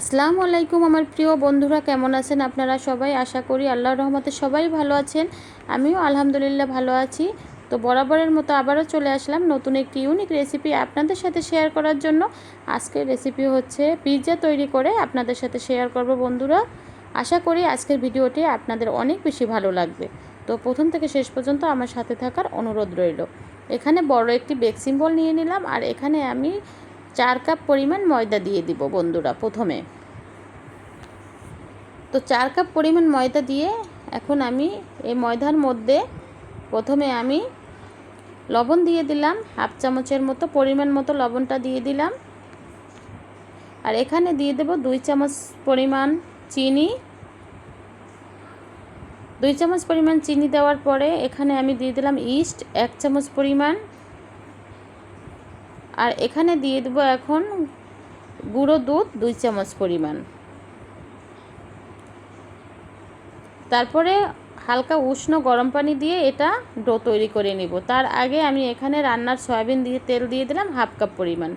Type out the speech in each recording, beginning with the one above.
আসসালামু আলাইকুম আমার প্রিয় বন্ধুরা, কেমন আছেন আপনারা সবাই? আশা করি আল্লাহর রহমতে সবাই ভালো আছেন। আমিও আলহামদুলিল্লাহ ভালো আছি। তো বরাবরের মতো আবারও চলে আসলাম নতুন একটি ইউনিক রেসিপি আপনাদের সাথে শেয়ার করার জন্য। আজকের রেসিপি হচ্ছে পিৎজা তৈরি করে আপনাদের সাথে শেয়ার করব বন্ধুরা। আশা করি আজকের ভিডিওটি আপনাদের অনেক বেশি ভালো লাগবে। তো প্রথম থেকে শেষ পর্যন্ত আমার সাথে থাকার অনুরোধ রইল। এখানে বড় একটি বেক সিম্বল নিয়ে নিলাম আর এখানে আমি চার কাপ পরিমাণ ময়দা দিয়ে দিব বন্ধুরা প্রথমে। তো চার কাপ পরিমাণ ময়দা দিয়ে এখন আমি এই ময়দার মধ্যে প্রথমে আমি লবণ দিয়ে দিলাম, হাফ চামচের মতো পরিমাণ মতো লবণটা দিয়ে দিলাম। আর এখানে দিয়ে দেব দুই চামচ পরিমাণ চিনি। দুই চামচ পরিমাণ চিনি দেওয়ার পরে এখানে আমি দিয়ে দিলাম ইস্ট, এক চামচ পরিমাণ আর এখানে দিয়ে দেবো এখন গুঁড়ো দুধ দুই চামচ পরিমাণ। তারপরে হালকা উষ্ণ গরম পানি দিয়ে এটা ডো তৈরি করে নিব। তার আগে আমি এখানে রান্নার সয়াবিন দিয়ে তেল দিয়ে দিলাম হাফ কাপ পরিমাণ।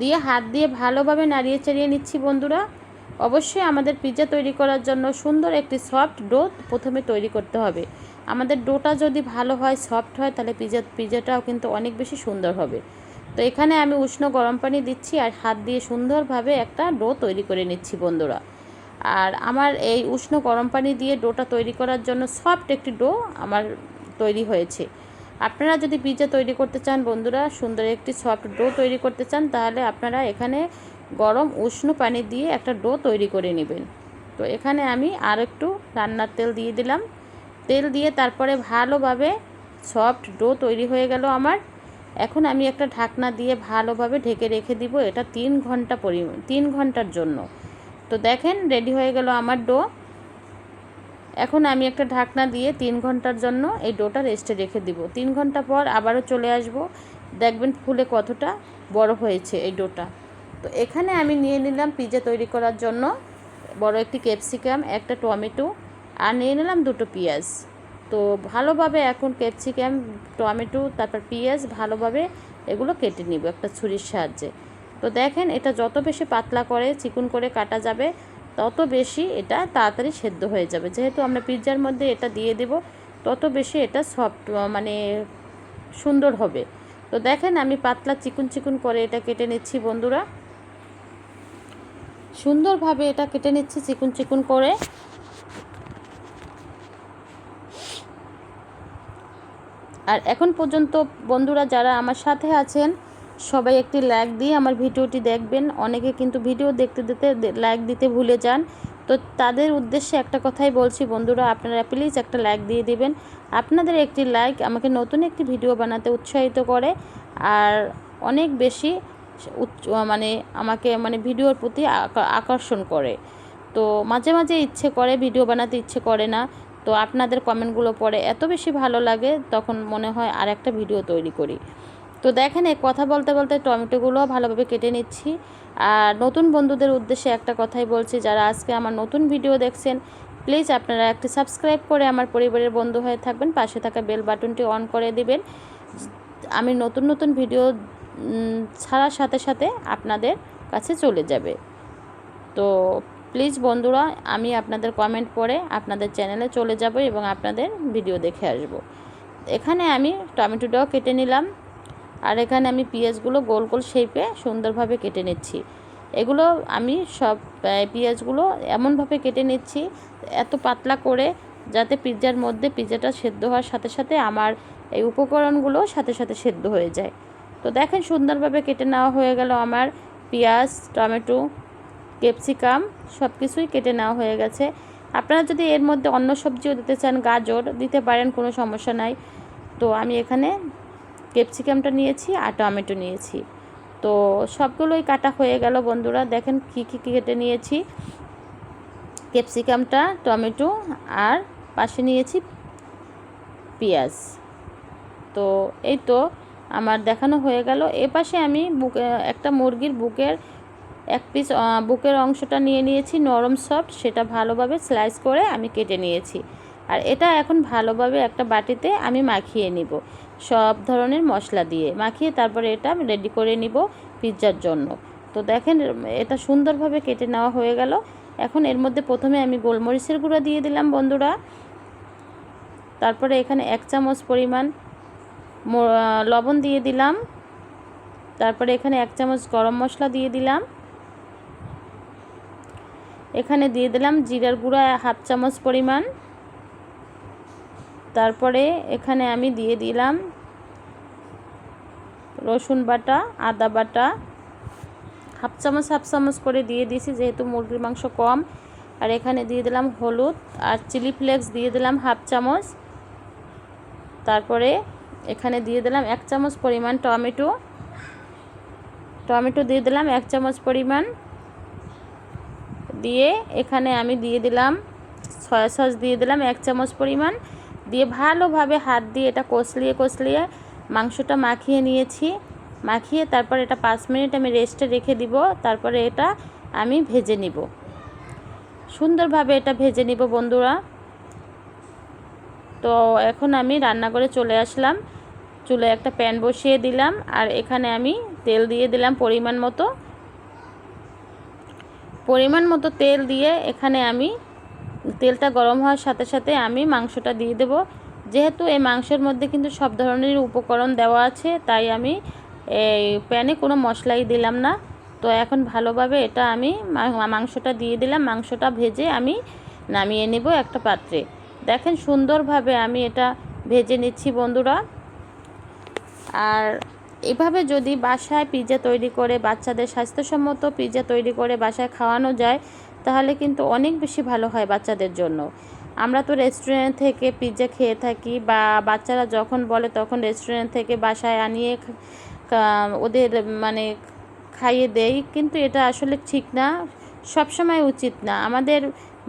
দিয়ে হাত দিয়ে ভালোভাবে নাড়িয়ে চাড়িয়ে নিচ্ছি বন্ধুরা। অবশ্যই আমাদের পিৎজা তৈরি করার জন্য সুন্দর একটি সফট ডো প্রথমে তৈরি করতে হবে। আমাদের ডোটা যদি ভালো হয়, সফট হয়, তাহলে পিজা পিজাটাও কিন্তু অনেক বেশি সুন্দর হবে। তো এখানে আমি উষ্ণ গরম পানি দিচ্ছি আর হাত দিয়ে সুন্দরভাবে একটা ডো তৈরি করে নিচ্ছি বন্ধুরা। আর আমার এই উষ্ণ গরম পানি দিয়ে ডোটা তৈরি করার জন্য সফট একটি ডো আমার তৈরি হয়েছে। আপনারা যদি পিৎজা তৈরি করতে চান বন্ধুরা, সুন্দর একটি সফট ডো তৈরি করতে চান, তাহলে আপনারা এখানে গরম উষ্ণ পানি দিয়ে একটা ডো তৈরি করে নেবেন। তো এখানে আমি আর একটু রান্নার তেল দিয়ে দিলাম। তেল দিয়ে তারপরে ভালোভাবে সফট ডো তৈরি হয়ে গেল আমার। এখন আমি একটা ঢাকনা দিয়ে ভালোভাবে ঢেকে রেখে দিব এটা তিন ঘণ্টা পরিমাণ তিন ঘণ্টার জন্য। তো দেখেন, রেডি হয়ে গেল আমার ডো। এখন আমি একটা ঢাকনা দিয়ে তিন ঘণ্টার জন্য এই ডোটা রেস্টে রেখে দিব। তিন ঘণ্টা পর আবারও চলে আসব। দেখবেন ফুলে কতটা বড় হয়েছে এই ডোটা। তো এখানে আমি নিয়ে নিলাম পিজা তৈরি করার জন্য বড় একটি ক্যাপসিকাম, একটা টমেটো, আর নিয়ে নিলাম দুটো পেঁয়াজ। তো ভালোভাবে এখন ক্যাপসিকাম, টমেটো, তারপর পেঁয়াজ ভালোভাবে এগুলো কেটে নিব একটা ছুরির সাহায্যে। তো দেখেন এটা যত বেশি পাতলা করে চিকুন করে কাটা যাবে, তত বেশি এটা তাড়াতাড়ি সেদ্ধ হয়ে যাবে। যেহেতু আমরা পিৎজার মধ্যে এটা দিয়ে দেব, তত বেশি এটা সফট মানে সুন্দর হবে। তো দেখেন আমি পাতলা চিকুন চিকুন করে এটা কেটে নিচ্ছি বন্ধুরা। সুন্দরভাবে এটা কেটে নিচ্ছি চিকুন চিকুন করে। আর এখন পর্যন্ত বন্ধুরা যারা আমার সাথে আছেন, সবাই একটি লাইক দিয়ে আমার ভিডিওটি দেখবেন। অনেকে কিন্তু ভিডিও দেখতে দিতে লাইক দিতে ভুলে যান। তো তাদের উদ্দেশ্যে একটা কথাই বলছি বন্ধুরা, আপনারা প্লিজ একটা লাইক দিয়ে দিবেন। আপনাদের একটি লাইক আমাকে নতুন একটি ভিডিও বানাতে উৎসাহিত করে। আর অনেক বেশি মানে আমাকে মানে ভিডিওর প্রতি আকর্ষণ করে। তো মাঝে মাঝে ইচ্ছে করে ভিডিও বানাতে ইচ্ছে করে না। তো আপনাদের কমেন্টগুলো পড়ে এত বেশি ভালো লাগে, তখন মনে হয় আর একটা ভিডিও তৈরি করি। তো দেখেন এই কথা বলতে বলতে টমেটোগুলো ভালোভাবে কেটে নিচ্ছি। আর নতুন বন্ধুদের উদ্দেশ্যে একটা কথাই বলছি, যারা আজকে আমার নতুন ভিডিও দেখছেন, প্লিজ আপনারা একটি সাবস্ক্রাইব করে আমার পরিবারের বন্ধু হয়ে থাকবেন, পাশে থাকা বেল বাটনটি অন করে দিবেন। আমি নতুন নতুন ভিডিও ছাড়ার সাথে সাথে আপনাদের কাছে চলে যাবে। তো প্লিজ বন্ধুরা, আমি আপনাদের কমেন্ট পড়ে আপনাদের চ্যানেলে চলে যাব এবং আপনাদের ভিডিও দেখে আসব। এখানে আমি টমেটোটাও কেটে নিলাম, আর এখানে আমি পেঁয়াজগুলো গোল গোল শেপে সুন্দরভাবে কেটে নিচ্ছি। এগুলো আমি সব পেঁয়াজগুলো এমনভাবে কেটে নিচ্ছি, এত পাতলা করে যাতে পিৎজার মধ্যে পিৎজাটা সেদ্ধ হওয়ার সাথে সাথে আমার এই উপকরণগুলো সাথে সাথে সেদ্ধ হয়ে যায়। তো দেখেন সুন্দরভাবে কেটে নেওয়া হয়ে গেল আমার পেঁয়াজ, টমেটো ক্যাপসিকাম সব কিছুই কেটে নেওয়া হয়ে গেছে। আপনারা যদি এর মধ্যে অন্য সবজিও দিতে চান, গাজর দিতে পারেন, কোনো সমস্যা নাই। তো আমি এখানে ক্যাপসিকামটা নিয়েছি আর টমেটো নিয়েছি। তো সবগুলোই কাটা হয়ে গেল বন্ধুরা, দেখেন কী কী কেটে নিয়েছি। ক্যাপসিকামটা, টমেটো আর পাশে নিয়েছি পেঁয়াজ। তো এই তো আমার দেখানো হয়ে গেল। এ পাশে আমি বুক, একটা মুরগির বুকের এক পিস বুকের অংশটা নিয়ে নিয়েছি, নরম সফট সেটা ভালোভাবে স্লাইস করে আমি কেটে নিয়েছি। আর এটা এখন ভালোভাবে একটা বাটিতে আমি মাখিয়ে নিব, সব ধরনের মশলা দিয়ে। মাখিয়ে তারপরে এটা রেডি করে নিব পিৎজার জন্য। তো দেখেন, এটা সুন্দরভাবে কেটে নেওয়া হয়ে গেল। এখন এর মধ্যে প্রথমে আমি গোলমরিচের গুঁড়ো দিয়ে দিলাম বন্ধুরা। তারপরে এখানে এক চামচ পরিমাণ লবণ দিয়ে দিলাম। তারপরে এখানে এক চামচ গরম মশলা দিয়ে দিলাম। এখানে দিয়ে দিলাম জিরার গুঁড়া হাফ চামচ পরিমাণ। তারপরে এখানে আমি দিয়ে দিলাম রসুন বাটা, আদা বাটা। হাফ চামচ হাফ চামচ করে দিয়ে দিয়েছি, যেহেতু মুরগির মাংস কম। আর এখানে দিয়ে দিলাম হলুদ আর চিলি ফ্লেক্স দিয়ে দিলাম হাফ চামচ। তারপরে এখানে দিয়ে দিলাম এক চামচ পরিমাণ টমেটো। টমেটো দিয়ে দিলাম এক চামচ পরিমাণ দিয়ে এখানে আমি দিয়ে দিলাম সয়া সস দিয়ে দিলাম এক চামচ পরিমাণ। দিয়ে ভালোভাবে হাত দিয়ে এটা কষলিয়ে কষলিয়ে মাংসটা মাখিয়ে নিয়েছি। মাখিয়ে তারপর এটা পাঁচ মিনিট আমি রেস্টে রেখে দিব। তারপরে এটা আমি ভেজে নিব। সুন্দরভাবে এটা ভেজে নিব বন্ধুরা। তো এখন আমি রান্না করে চলে আসলাম। চুলে একটা প্যান বসিয়ে দিলাম আর এখানে আমি তেল দিয়ে দিলাম পরিমাণ মতো। পরিমাণ মতো তেল দিয়ে এখানে আমি তেলটা গরম হওয়ার সাথে সাথে আমি মাংসটা দিয়ে দেব। যেহেতু এই মাংসের মধ্যে কিন্তু সব ধরনের উপকরণ দেওয়া আছে, তাই আমি এই প্যানে কোনো মশলাই দিলাম না। তো এখন ভালোভাবে এটা আমি মাংসটা দিয়ে দিলাম। মাংসটা ভেজে আমি নামিয়ে নেব একটা পাত্রে। দেখেন সুন্দরভাবে আমি এটা ভেজে নিচ্ছি বন্ধুরা। আর এভাবে যদি বাসায় পিৎজা তৈরি করে বাচ্চাদের স্বাস্থ্যসম্মত পিৎজা তৈরি করে বাসায় খাওয়ানো যায়, তাহলে কিন্তু অনেক বেশি ভালো হয় বাচ্চাদের জন্য। আমরা তো রেস্টুরেন্ট থেকে পিৎজা খেয়ে থাকি বা বাচ্চারা যখন বলে তখন রেস্টুরেন্ট থেকে বাসায় আনিয়ে ওদের মানে খাইয়ে দেই, কিন্তু এটা আসলে ঠিক না। সবসময় উচিত না। আমাদের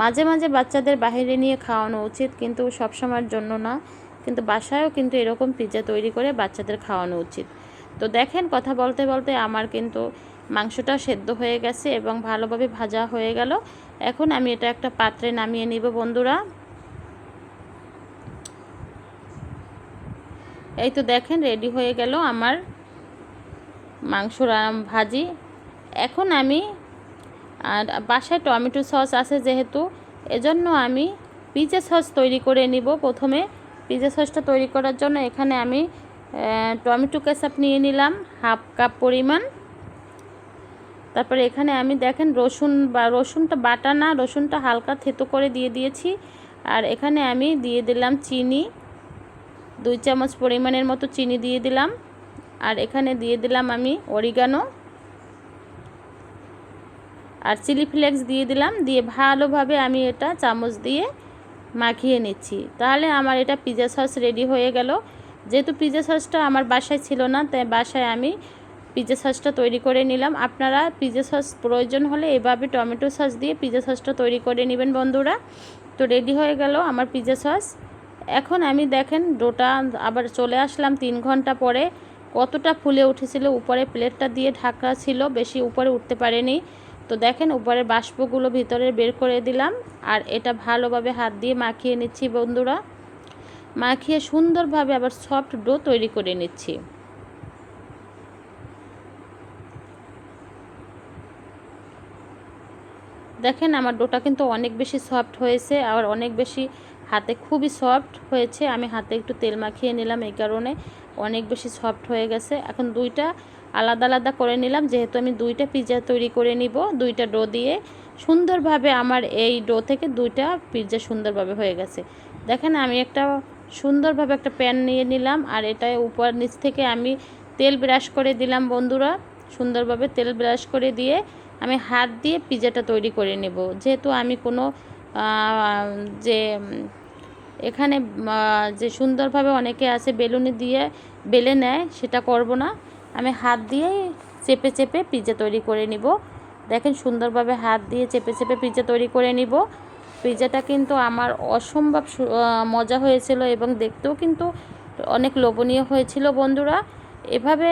মাঝে মাঝে বাচ্চাদের বাহিরে নিয়ে খাওয়ানো উচিত, কিন্তু সবসময়ের জন্য না। কিন্তু বাসায়ও কিন্তু এরকম পিৎজা তৈরি করে বাচ্চাদের খাওয়ানো উচিত। তো দেখেন কথা বলতে বলতে আমার কিন্তু মাংসটা সেদ্ধ হয়ে গেছে এবং ভালোভাবে ভাজা হয়ে গেল। এখন আমি এটা একটা পাত্রে নামিয়ে নিব বন্ধুরা। এই তো দেখেন রেডি হয়ে গেল আমার মাংস ভাজি। এখন আমি, আর বাসায় টমেটো সস আছে যেহেতু, এজন্য আমি পিজা সস তৈরি করে নিব প্রথমে। পিজা সসটা তৈরি করার জন্য এখানে আমি টমেটো কেচাপ নিয়ে নিলাম, হাফ কাপ পরিমাণ। তারপরে এখানে আমি দেখেন রসুন বা, রসুনটা বাটা না, রসুনটা হালকা থেতো করে দিয়ে দিয়েছি। আর এখানে আমি দিয়ে দিলাম চিনি, দুই চামচ পরিমাণের মতো চিনি দিয়ে দিলাম। আর এখানে দিয়ে দিলাম আমি অরিগানো। আর চিলি ফ্লেক্স দিয়ে দিলাম, দিয়ে ভালোভাবে আমি এটা চামচ দিয়ে মাখিয়ে নিচ্ছি। তাহলে আমার এটা পিজা সস রেডি হয়ে গেল। যেহেতু পিজা সসটা আমার বাসায় ছিল না, তাই বাসায় আমি পিজা সসটা তৈরি করে নিলাম। আপনারা পিজা সস প্রয়োজন হলে এভাবে টমেটো সস দিয়ে পিজা সসটা তৈরি করে নেবেন বন্ধুরা। তো রেডি হয়ে গেল আমার পিজা সস এখন আমি দেখেন ডোটা আবার চলে আসলাম তিন ঘণ্টা পরে। কতটা ফুলে উঠেছিল, উপরে প্লেটটা দিয়ে ঢাকা ছিল, বেশি উপরে উঠতে পারেনি। তো দেখেন উপরের বাষ্পগুলো ভিতরে বের করে দিলাম। আর এটা ভালোভাবে হাত দিয়ে মাখিয়ে নিচ্ছি বন্ধুরা। মাখিয়ে সুন্দরভাবে আবার সফট ডো তৈরি করে নিচ্ছি। দেখেন আমার ডোটা কিন্তু অনেক বেশি সফট হয়েছে আর অনেক বেশি হাতে খুবই সফট হয়েছে। আমি হাতে একটু তেল মাখিয়ে নিলাম এই কারণে অনেক বেশি সফট হয়ে গেছে। এখন দুইটা আলাদা আলাদা করে নিলাম, যেহেতু আমি দুইটা পিৎজা তৈরি করে নিব, দুইটা ডো দিয়ে। সুন্দরভাবে আমার এই ডো থেকে দুইটা পিৎজা সুন্দরভাবে হয়ে গেছে। দেখেন আমি একটা সুন্দরভাবে একটা প্যান নিয়ে নিলাম আর এটা উপর নিচ থেকে আমি তেল ব্রাশ করে দিলাম বন্ধুরা। সুন্দরভাবে তেল ব্রাশ করে দিয়ে আমি হাত দিয়ে পিজাটা তৈরি করে নেব। যেহেতু আমি কোনো যে, এখানে যে সুন্দরভাবে অনেকে আছে বেলুনি দিয়ে বেলে নেয়, সেটা করব না। আমি হাত দিয়েই চেপে চেপে পিজা তৈরি করে নিব। দেখেন সুন্দরভাবে হাত দিয়ে চেপে চেপে পিজা তৈরি করে নিব। পিজাটা কিন্তু আমার অসম্ভব মজা হয়েছিল এবং দেখতেও কিন্তু অনেক লোভনীয় হয়েছিল বন্ধুরা। এভাবে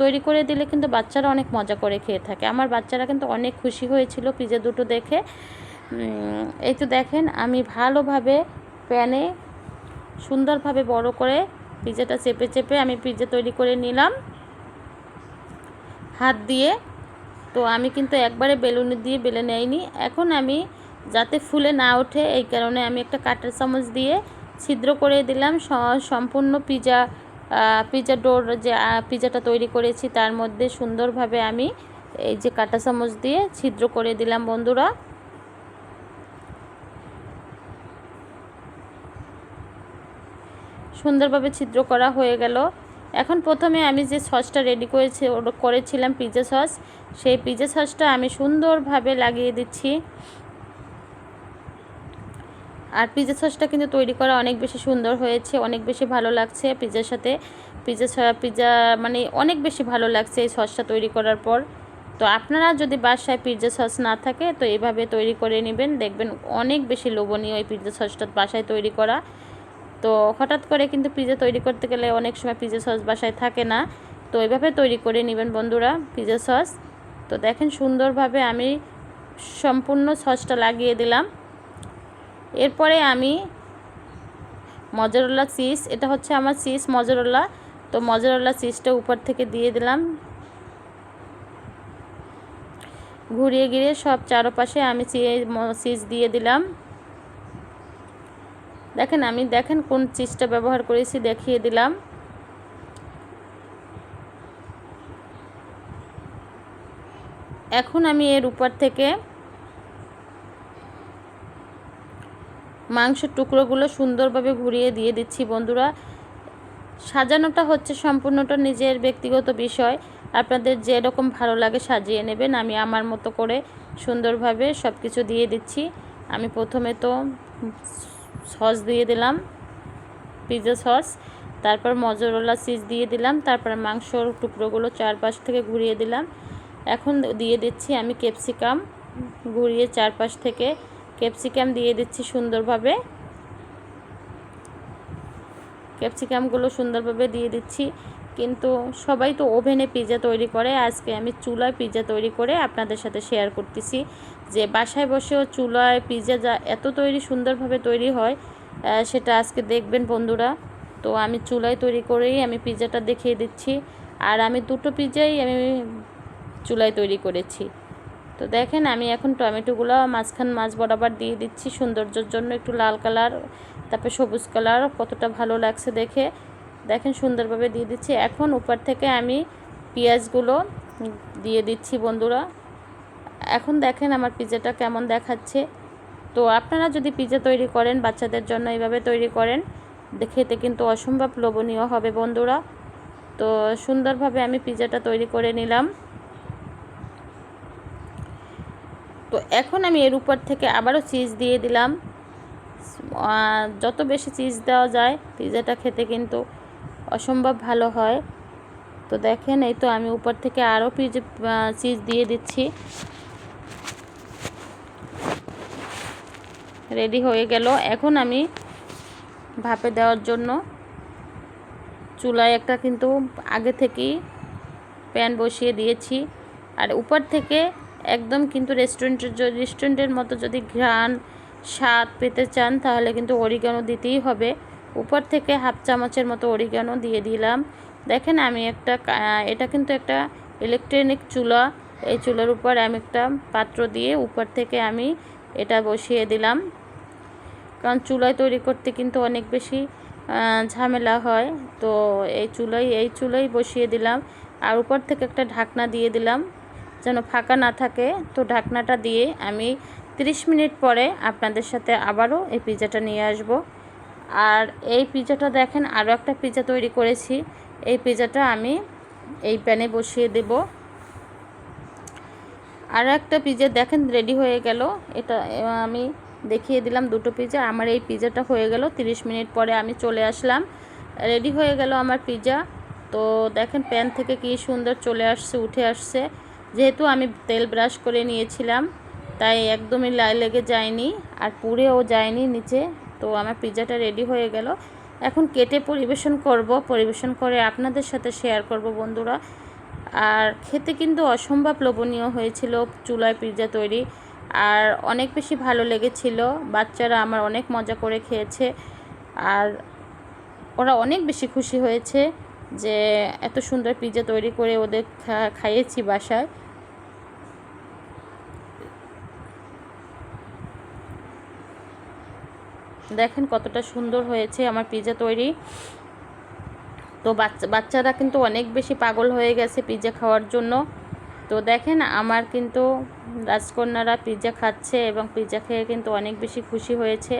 তৈরি করে দিলে কিন্তু বাচ্চারা অনেক মজা করে খেয়ে থাকে। আমার বাচ্চারা কিন্তু অনেক খুশি হয়েছিল পিজা দুটো দেখে। এই তো দেখেন, আমি ভালোভাবে প্যানে সুন্দরভাবে বড় করে পিজাটা চেপে চেপে আমি পিজা তৈরি করে নিলাম। হাত দিয়ে। তো আমি কিন্তু একবারে বেলুন দিয়ে বেলে নেইনি। এখন আমি যাতে ফুলে না ওঠে, এই কারণে আমি একটা কাঁটার চামচ দিয়ে ছিদ্র করে দিলাম। সম্পূর্ণ পিজা পিজা ডোর যে পিজাটা তৈরি করেছি তার মধ্যে সুন্দরভাবে আমি এই যে কাঁটা চামচ দিয়ে ছিদ্র করে দিলাম, বন্ধুরা। সুন্দরভাবে ছিদ্র করা হয়ে গেল। এখন প্রথমে আমি যে সসটা রেডি করেছি করেছিলাম পিজা সস, সেই পিজা সসটা আমি সুন্দরভাবে লাগিয়ে দিচ্ছি। আর পিজা সসটা কিন্তু তৈরি করা অনেক বেশি সুন্দর হয়েছে, অনেক বেশি ভালো লাগছে পিজার সাথে। পিজা পিজা মানে অনেক বেশি ভালো লাগছে এই সসটা তৈরি করার পর। তো আপনারা যদি বাসায় পিৎজা সস না থাকে, তো এভাবে তৈরি করে নেবেন। দেখবেন অনেক বেশি লোভনীয় এই পিৎজা সসটা বাসায় তৈরি করা। তো হঠাৎ করে কিন্তু পিৎজা তৈরি করতে গেলে অনেক সময় পিৎজা সস বাসায় থাকে না। তো এভাবে তৈরি করে নেবেন বন্ধুরা পিৎজা সস তো দেখেন সুন্দরভাবে আমি সম্পূর্ণ সসটা লাগিয়ে দিলাম। এরপরে আমি মজারোলা চিজ, এটা হচ্ছে আমার চিজ মজারোলা। তো মজারোলা চিজটা উপর থেকে দিয়ে দিলাম। ঘুরিয়ে গিয়ে সব চারপাশে আমি চিজ দিয়ে দিলাম। দেখেন, আমি দেখেন কোন চিজটা ব্যবহার করেছি, দেখিয়ে দিলাম। এখন আমি এর উপর থেকে মাংসের টুকরোগুলো সুন্দরভাবে ঘুরিয়ে দিয়ে দিচ্ছি, বন্ধুরা। সাজানোটা হচ্ছে সম্পূর্ণটা নিজের ব্যক্তিগত বিষয়। আপনাদের যেরকম ভালো লাগে সাজিয়ে নেবেন। আমি আমার মতো করে সুন্দরভাবে সব কিছু দিয়ে দিচ্ছি। আমি প্রথমে তো সস দিয়ে দিলাম পিৎজা সস। তারপর মজরোলা চিজ দিয়ে দিলাম। তারপর মাংসর টুকরোগুলো চারপাশ থেকে ঘুরিয়ে দিলাম। এখন দিয়ে দিচ্ছি আমি ক্যাপসিকাম ঘুরিয়ে চারপাশ থেকে ক্যাপসিকাম দিয়ে দিচ্ছি সুন্দরভাবে। ক্যাপসিকামগুলো সুন্দরভাবে দিয়ে দিচ্ছি। কিন্তু সবাই তো ওভেনে পিৎজা তৈরি করে। আজকে আমি চুলায় পিৎজা তৈরি করে আপনাদের সাথে শেয়ার করতেছি যে বাসায় বসেও চুলায় পিৎজা যা এত তৈরি সুন্দরভাবে তৈরি হয় সেটা আজকে দেখবেন বন্ধুরা। তো আমি চুলায় তৈরি করেই আমি পিৎজাটা দেখিয়ে দিচ্ছি। আর আমি দুটো পিৎজাই আমি চুলায় তৈরি করেছি। তো দেখেন, আমি এখন টমেটোগুলো মাঝখান মাছ বরাবর দিয়ে দিচ্ছি সৌন্দর্যের জন্য, একটু লাল কালার, তারপরে সবুজ কালার, কতটা ভালো লাগছে দেখে। দেখেন, সুন্দরভাবে দিয়ে দিচ্ছি। এখন উপর থেকে আমি পেঁয়াজগুলো দিয়ে দিচ্ছি বন্ধুরা। এখন দেখেন আমার পিজাটা কেমন দেখাচ্ছে। তো আপনারা যদি পিজা তৈরি করেন, বাচ্চাদের জন্য এইভাবে তৈরি করেন খেতে কিন্তু অসম্ভব লোভনীয় হবে বন্ধুরা। তো সুন্দরভাবে আমি পিজাটা তৈরি করে নিলাম। তো এখন আমি এর উপর থেকে আবারও চিজ দিয়ে দিলাম। যত বেশি চিজ দেওয়া যায় পিজাটা খেতে কিন্তু অসম্ভব ভালো হয়। তো দেখেন, এই তো আমি উপর থেকে আরও পিজ চিজ দিয়ে দিচ্ছি। রেডি হয়ে গেল। এখন আমি ভাপে দেওয়ার জন্য চুলায় একটা কিন্তু আগে থেকেই প্যান বসিয়ে দিয়েছি। আর উপর থেকে একদম কিন্তু রেস্টুরেন্টের রেস্টুরেন্টের মতো যদি ঘ্রাণ স্বাদ পেতে চান, তাহলে কিন্তু অরিগানো দিতেই হবে। উপর থেকে হাফ চামচের মতো অরিগানো দিয়ে দিলাম। দেখেন আমি একটা এটা কিন্তু একটা ইলেকট্রনিক চুলা। এই চুলার উপর আমি একটা পাত্র দিয়ে উপর থেকে আমি এটা বসিয়ে দিলাম। কারণ চুলায় তৈরি করতে কিন্তু অনেক বেশি ঝামেলা হয়। তো এই চুলাই এই চুলাই বসিয়ে দিলাম। আর উপর থেকে একটা ঢাকনা দিয়ে দিলাম। যেন ফাঁকা না থাকে, তো ঢাকনাটা দিয়ে আমি 30 মিনিট পরে আপনাদের সাথে আবারও এই পিজাটা নিয়ে আসব। আর এই পিজাটা দেখেন, আরও একটা পিজা তৈরি করেছি। এই পিজাটা আমি এই প্যানে বসিয়ে দেব। আর একটা পিজা দেখেন, রেডি হয়ে গেল। এটা আমি দেখিয়ে দিলাম দুটো পিজা আমার এই পিজাটা হয়ে গেল 30 মিনিট পরে আমি চলে আসলাম। রেডি হয়ে গেল আমার পিজা তো দেখেন, প্যান থেকে কি সুন্দর চলে আসছে, উঠে আসছে। যেহেতু আমি তেল ব্রাশ করে নিয়েছিলাম, তাই একদমই লেগে যায়নি আর পুড়েও যায়নি নিচে। তো আমার পিৎজাটা রেডি হয়ে গেল। এখন কেটে পরিবেশন করব। পরিবেশন করে আপনাদের সাথে শেয়ার করব বন্ধুরা। আর খেতে কিন্তু অসম্ভব লোভনীয় হয়েছিল চুলায় পিৎজা তৈরি। আর অনেক বেশি ভালো লেগেছিল। বাচ্চারা আমার অনেক মজা করে খেয়েছে। আর ওরা অনেক বেশি খুশি হয়েছে যে এত সুন্দর পিৎজা তৈরি করে ওদের খাইয়েছি বাসায়। দেখেন কতটা সুন্দর হয়েছে আমার পিৎজা তৈরি। তো বাচ্চা, বাচ্চারা কিন্তু অনেক বেশি পাগল হয়ে গেছে পিৎজা খাওয়ার জন্য। তো দেখেন আমার কিন্তু রাজকন্যারা পিৎজা খাচ্ছে এবং পিৎজা খেয়ে কিন্তু অনেক বেশি খুশি হয়েছে।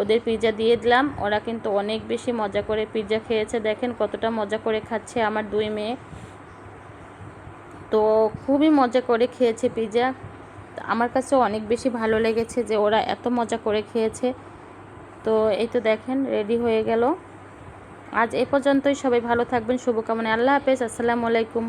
ওদের পিৎজা দিয়ে দিলাম, ওরা কিন্তু অনেক বেশি মজা করে পিৎজা খেয়েছে। দেখেন কতটা মজা করে খাচ্ছে আমার দুই মেয়ে। তো খুবই মজা করে খেয়েছে পিৎজা আমার কাছে অনেক বেশি ভালো লেগেছে যে ওরা এত মজা করে খেয়েছে। তো এই তো দেখেন রেডি হয়ে গেল। আজ এ পর্যন্তই, সবাই ভালো থাকবেন, শুভকামনা, আল্লাহ হাফেজ, আসসালামু আলাইকুম।